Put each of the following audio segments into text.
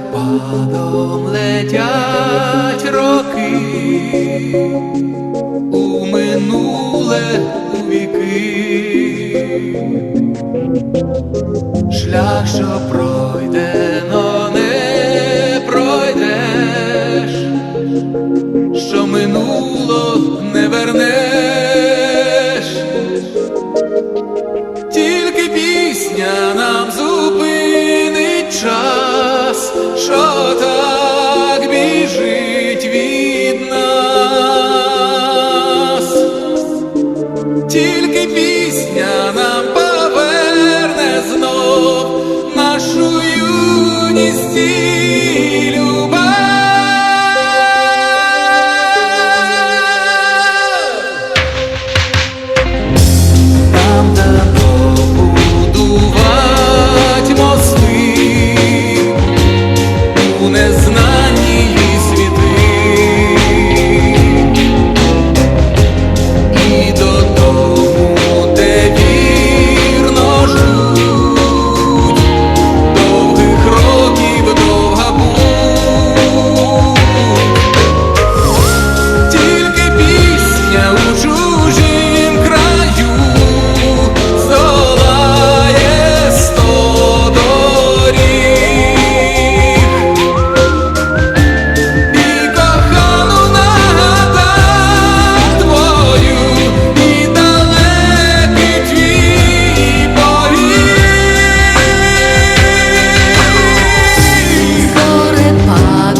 Зорепадом летять роки. У минуле у віки, шлях, що пройдено see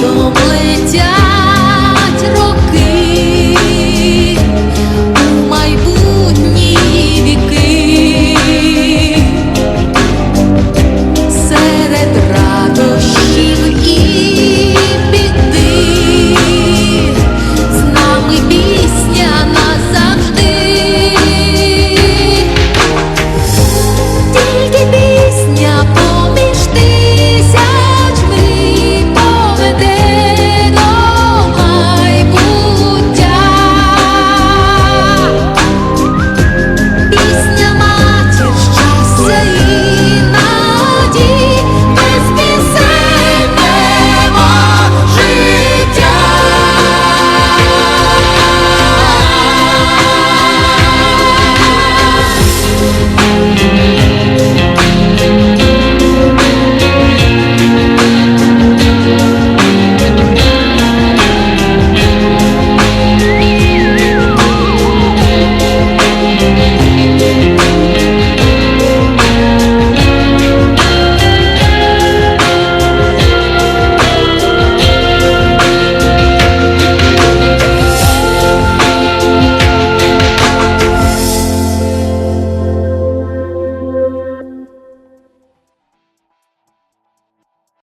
що роки. У майбутні віки, серед радощів і біди, з нами пісня назавжди, тільки пісня.